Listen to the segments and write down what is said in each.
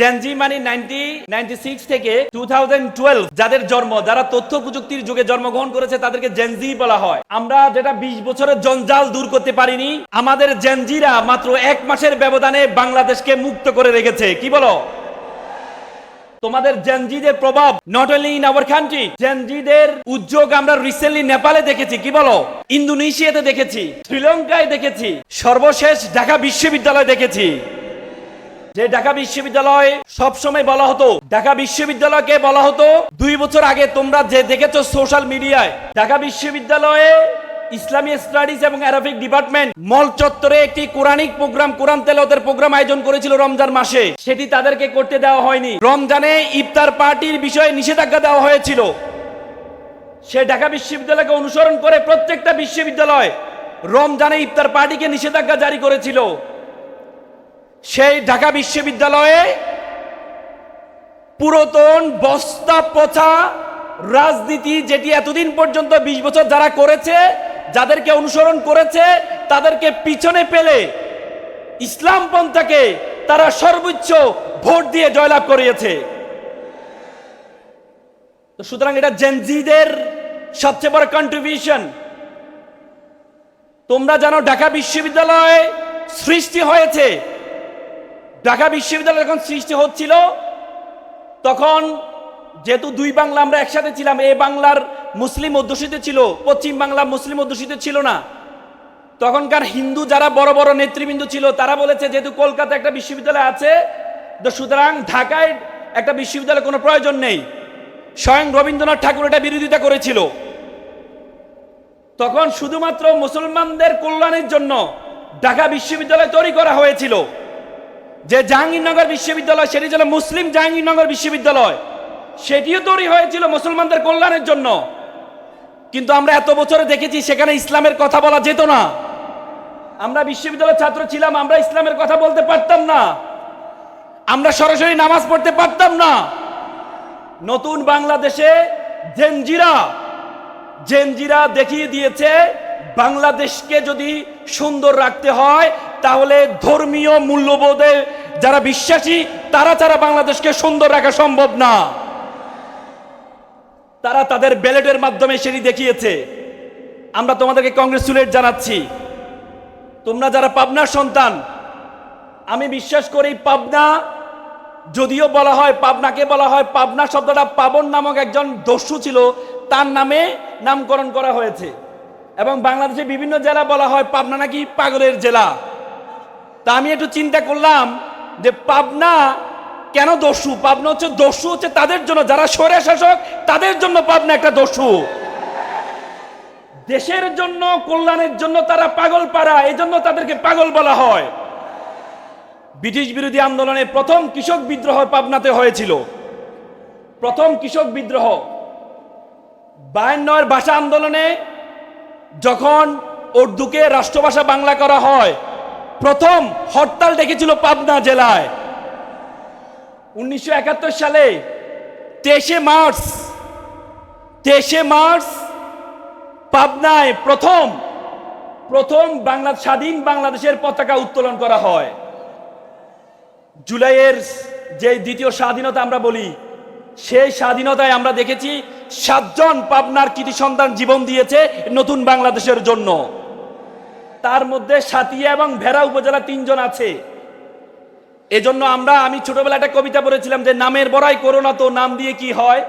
Gen Z মানে ninety ninety six থেকে two thousand twelve যাদের জন্ম, যারা তথ্য প্রযুক্তির যুগে জন্মগ্রহণ করেছে, তাদেরকে জেনজি বলা হয়। আমরা যেটা বিশ বছরের জঞ্জাল দূর করতে পারিনি, আমাদের জেনজিরা মাত্র এক মাসের ব্যবধানে বাংলাদেশকে মুক্ত করে রেখেছে। কি বলো? তোমাদের জেনজিদের প্রভাব not only in our country জেনজিদের উদ্যোগ আমরা রিসেন্টলি নেপালে দেখেছি। কি বলো? ইন্দোনেশিয়াতে দেখেছি, শ্রীলঙ্কায় দেখেছি, সর্বশেষ ঢাকা বিশ্ববিদ্যালয় দেখেছি। যে ঢাকা বিশ্ববিদ্যালয় সবসময় বলা হতো, ঢাকা বিশ্ববিদ্যালয়কে বলা হতো, দুই বছর আগে তোমরা যে দেখেছ সোশ্যাল মিডিয়ায়, ঢাকা বিশ্ববিদ্যালয়ে ইসলামী স্টাডিজ এবং অ্যারাবিক ডিপার্টমেন্ট মল চত্বরে একটি কোরআনিক প্রোগ্রাম, কোরআন তেলাওয়াতের প্রোগ্রাম আয়োজন করেছিল রমজান মাসে। সেটি তাদেরকে করতে দেওয়া হয়নি। রমজানে ইফতার পার্টির বিষয়ে নিষেধাজ্ঞা দেওয়া হয়েছিল। সে ঢাকা বিশ্ববিদ্যালয়কে অনুসরণ করে প্রত্যেকটা বিশ্ববিদ্যালয় রমজানে ইফতার পার্টিকে নিষেধাজ্ঞা জারি করেছিল। সেই ঢাকা বিশ্ববিদ্যালয়ে পুরাতন বস্তা পচা রাজনীতি যেটি এতদিন পর্যন্ত বিশ বছর যারা করেছে, যাদেরকে অনুসরণ করেছে, তাদেরকে পিছনে পেলে ইসলাম পন্থাকে তারা সর্বোচ্চ ভোট দিয়ে জয়লাভ করিয়েছে। সুতরাং এটা জেনজিদের সবচেয়ে বড় কন্ট্রিবিউশন তোমরা জানো ঢাকা বিশ্ববিদ্যালয়ে সৃষ্টি হয়েছে ঢাকা বিশ্ববিদ্যালয় যখন সৃষ্টি হচ্ছিল, তখন যেহেতু দুই বাংলা আমরা একসাথে ছিলাম, এ বাংলার মুসলিম অধ্যুষিত ছিল, পশ্চিম বাংলা মুসলিম অধ্যুষিত ছিল না। তখনকার হিন্দু যারা বড় বড় নেতৃবৃন্দ ছিল, তারা বলেছে যেহেতু কলকাতা একটা বিশ্ববিদ্যালয় আছে, তো সুতরাং ঢাকায় একটা বিশ্ববিদ্যালয় কোনো প্রয়োজন নেই। স্বয়ং রবীন্দ্রনাথ ঠাকুর এটা বিরোধিতা করেছিল। তখন শুধুমাত্র মুসলমানদের কল্যাণের জন্য ঢাকা বিশ্ববিদ্যালয় তৈরি করা হয়েছিল। যে জাহাঙ্গীরনগর বিশ্ববিদ্যালয়, সেটি ছিল মুসলিম জাহাঙ্গীরনগর বিশ্ববিদ্যালয়। সেটিও তৈরি হয়েছিল মুসলমানদের কল্যাণের জন্য। কিন্তু আমরা এত বছরে দেখেছি সেখানে ইসলামের কথা বলা যেত না। আমরা বিশ্ববিদ্যালয়ের ছাত্র ছিলাম, আমরা ইসলামের কথা বলতে পারতাম না। আমরা সরাসরি নামাজ পড়তে পারতাম না। নতুন বাংলাদেশে জেনজিরা জেনজিরা দেখিয়ে দিয়েছে, বাংলাদেশকে যদি সুন্দর রাখতে হয় তাহলে ধর্মীয় মূল্যবোধে যারা বিশ্বাসী, তারা ছাড়া বাংলাদেশকে সুন্দর রাখা সম্ভব না। তারা তাদের ব্যালেটের মাধ্যমে সেটি দেখিয়েছে। আমরা তোমাদেরকে কংগ্রেচুলেট জানাচ্ছি। তোমরা যারা পাবনার সন্তান, আমি বিশ্বাস করি পাবনা, যদিও বলা হয়, পাবনাকে বলা হয়, পাবনা শব্দটা পাবন নামক একজন দস্যু ছিল, তার নামে নামকরণ করা হয়েছে। এবং বাংলাদেশে বিভিন্ন জেলা বলা হয় পাবনা নাকি পাগলের জেলা। তা আমি একটু চিন্তা করলাম যে পাবনা কেন দস্যু? পাবনা হচ্ছে দস্যু হচ্ছে তাদের জন্য। যারা সরে শাসক, তাদের জন্য পাবনা একটা দস্যু। দেশের জন্য, কল্যাণের জন্য তারা পাগল পাড়া এই জন্য তাদেরকে পাগল বলা হয়। ব্রিটিশ বিরোধী আন্দোলনে প্রথম কৃষক বিদ্রোহ পাবনাতে হয়েছিল। প্রথম কৃষক বিদ্রোহ। বায়ান্নর ভাষা আন্দোলনে যখন উর্দুকে রাষ্ট্রভাষা বাংলা করা হয় প্রথম হরতাল ডেকেছিল পাবনা জেলায়। উনিশশো একাত্তর সালে তেইশে মার্চ তেইশে মার্চ পাবনায় প্রথম প্রথম বাংলা স্বাধীন বাংলাদেশের পতাকা উত্তোলন করা হয়। জুলাইয়ের যে দ্বিতীয় স্বাধীনতা আমরা বলি, সেই স্বাধীনতায় আমরা দেখেছি সাতজন পাবনার কৃতি সন্তান জীবন দিয়েছে নতুন বাংলাদেশের জন্য। তার মধ্যে সাতিয়া এবং ভেড়া উপজেলা তিনজন আছে। এজন্য আমরা, আমি ছোটবেলা একটা কবিতা পড়েছিলাম যে, নামের বড়াই করো না তো, নাম দিয়ে কি হয়?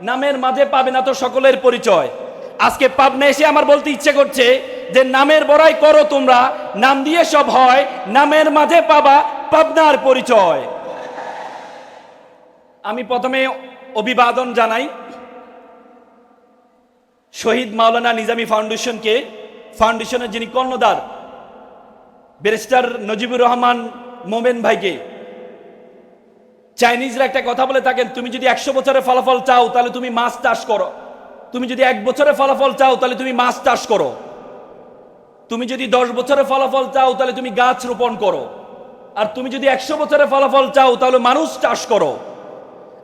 নামের মাঝে পাবে না তো সকলের পরিচয়। আজকে পাবনা এসে আমার বলতে ইচ্ছে করছে যে, নামের বড়াই করো তোমরা, নাম দিয়ে সব হয়, নামের মাঝে পাবা পাবনার পরিচয়। আমি প্রথমে অভিবাদন জানাই শহীদ মাওলানা নিজামী ফাউন্ডেশনকে। ফাউন্ডেশনের যিনি কর্ণধার, ব্যারিস্টার নজিবুর রহমান মোমেন ভাইকে। চাইনিজরা একটা কথা বলে থাকেন, তুমি যদি একশো বছরের ফলাফল চাও, তাহলে তুমি মাছ চাষ করো। তুমি যদি এক বছরের ফলাফল চাও, তাহলে তুমি মাছ চাষ করো। তুমি যদি দশ বছরের ফলাফল চাও, তাহলে তুমি গাছ রোপণ করো। আর তুমি যদি একশো বছরের ফলাফল চাও, তাহলে মানুষ চাষ করো।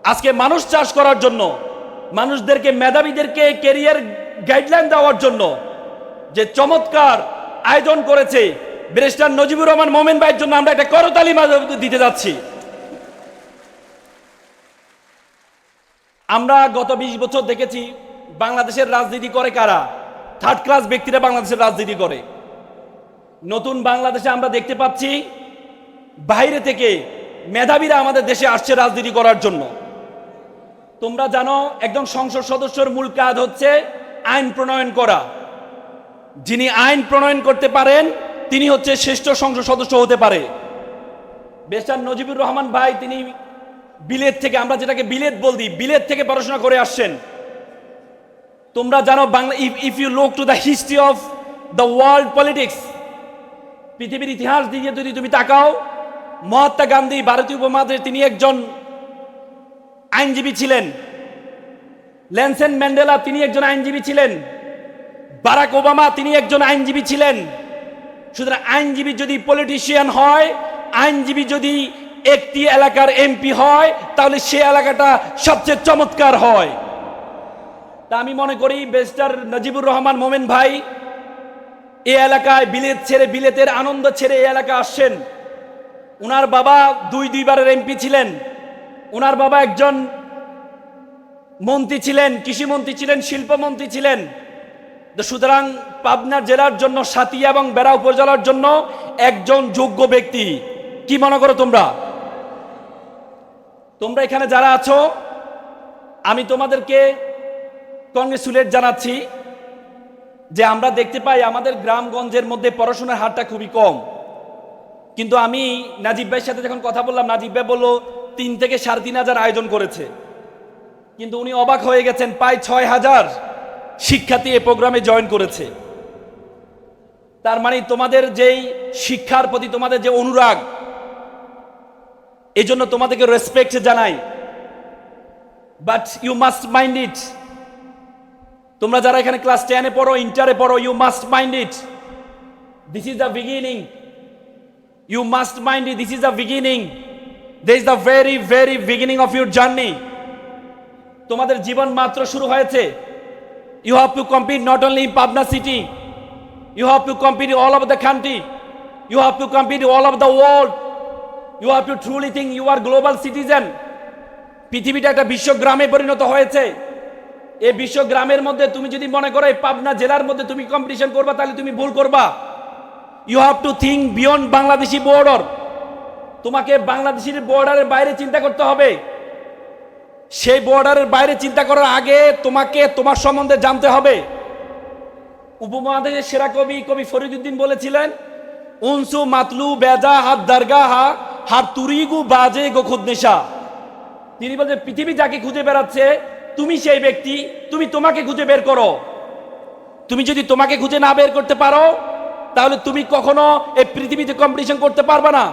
আজকে মানুষ চাষ করার জন্য, মানুষদেরকে, মেধাবীদেরকে কেরিয়ার গাইডলাইন দেওয়ার জন্য যে চমৎকার আয়োজন করেছে ব্যারিস্টার নজিবুর রহমান মোমেন ভাইয়ের জন্য আমরা একটা করতালি মাঝে দিতে যাচ্ছি। আমরা গত বিশ বছর দেখেছি বাংলাদেশের রাজনীতি করে কারা? থার্ড ক্লাস ব্যক্তিরা বাংলাদেশের রাজনীতি করে। নতুন বাংলাদেশে আমরা দেখতে পাচ্ছি বাইরে থেকে মেধাবীরা আমাদের দেশে আসছে রাজনীতি করার জন্য। তোমরা জানো, একজন সংসদ সদস্যর মূল কাজ হচ্ছে আইন প্রণয়ন করা। যিনি আইন প্রণয়ন করতে পারেন, তিনি হচ্ছে শ্রেষ্ঠ সংসদ সদস্য হতে পারে। বেস্টার নজিবুর রহমান ভাই, তিনি বিলেত থেকে, আমরা যেটাকে বিলেত বলদি, বিলেত থেকে পড়াশোনা করে আসছেন। তোমরা জানো Bangla if if you look to the history of the world politics পৃথিবীর ইতিহাস দিকে যদি তুমি তাকাও, মহাত্মা গান্ধী, ভারতীয় উপমহাদেশে তিনি একজন আইনজীবী ছিলেন। ল্যানসেন ম্যান্ডেলা, তিনি একজন আইনজীবী ছিলেন। বারাক ওবামা, তিনি একজন আইনজীবী ছিলেন। সুতরাং আইনজীবী যদি পলিটিশিয়ান হয়, আইনজীবী যদি একটি এলাকার এমপি হয়, তাহলে সে এলাকাটা সবচেয়ে চমৎকার হয়। তা আমি মনে করি বেস্টার নজিবুর রহমান মোমেন ভাই, এ এলাকায় বিলেত ছেড়ে বিলেতের আনন্দ ছেড়ে এই এলাকা আসছেন। উনার বাবা দুই, দুইবারের এমপি ছিলেন। উনার বাবা একজন মন্ত্রী ছিলেন, কৃষিমন্ত্রী ছিলেন, শিল্পমন্ত্রী ছিলেন। সুতরাং পাবনা জেলার জন্য সাতিয়া এবং বেড়া উপজেলার জন্য একজন যোগ্য ব্যক্তি। কি মনে করো তোমরা? তোমরা এখানে যারা আছো, আমি তোমাদেরকে কংগ্রেসুলেট জানাচ্ছি যে আমরা দেখতে পাই আমাদের গ্রামগঞ্জের মধ্যে পড়াশোনার হারটা খুবই কম। কিন্তু আমি নাজিব ভাইয়ের সাথে যখন কথা বললাম, নাজিব ভাই বলল, তিন থেকে সাড়ে তিন হাজার আয়োজন করেছে। কিন্তু উনি অবাক হয়ে গেছেন, প্রায় ছয় হাজার। শিক্ষার্থী এ প্রোগ্রামে জয়েন করেছে। তার মানে তোমাদের যেই শিক্ষার প্রতি তোমাদের যে অনুরাগ, এই জন্য তোমাদেরকে রেসপেক্ট জানাই। But you must mind it তোমরা যারা এখানে ক্লাস টেনে পড়ো ইন্টারে পড়ো you must mind it this is the beginning you must mind it this is the beginning this is the very very beginning of your journey তোমাদের জীবন মাত্র শুরু হয়েছে। You have to compete not only in Pabna city you have to compete all over the country you have to compete all over the world you have to truly think you are global citizen পৃথিবীটা একটা বিশ্বগ্রামে পরিণত হয়েছে। এই বিশ্বগ্রামের মধ্যে তুমি যদি মনে করো এই পাবনা জেলার মধ্যে তুমি কম্পিটিশন করবা, তাহলে তুমি ভুল করবা। You have to think beyond Bangladeshi border তোমাকে বাংলাদেশের বর্ডারের বাইরে চিন্তা করতে হবে। সেই বর্ডারের বাইরে চিন্তা করার আগে তোমাকে, তোমার সম্বন্ধে জানতে হবে। উপমহাদেশের সেরা কবি কবি ফরিদুদ্দিন বলেছিলেন, উনসু মাতলু বেজা হাত দারগা হা হাত তুরিগু বাজে গোখুদ নেশা। তিনি বলছেন, পৃথিবী যাকে খুঁজে বেড়াচ্ছে, তুমি সেই ব্যক্তি, তুমি তোমাকে খুঁজে বের করো। তুমি যদি তোমাকে খুঁজে না বের করতে পারো, তাহলে তুমি কখনো এই পৃথিবীতে কম্পিটিশন করতে পারবে না।